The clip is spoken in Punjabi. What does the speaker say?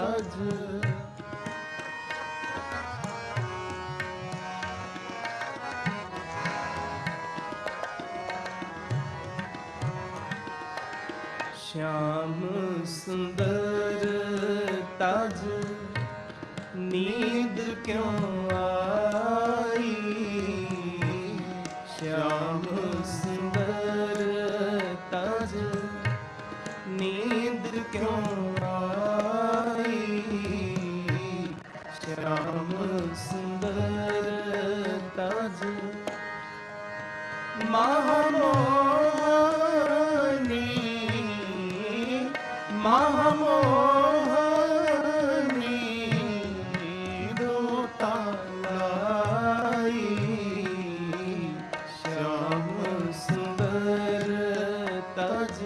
ਰਾਜ ਸ਼ਾਮ ਸੁੰਦਰ ਤਾਜ ਨੀਂਦ ਕਿਉਂ ਆਈ ਸ਼ਾਮ ਸੁੰਦਰ ਤਾਜ ਨੀਂਦ ਕਿਉਂ ਰਾਮ ਸੁੰਦਰ ਤਜ। ਮਹਮੋਹਨੀ ਮਹਮੋਹਨੀ ਦੋਤਾ ਲਾਈ। ਸ਼ਾਮ ਸੁੰਦਰ ਤਜ।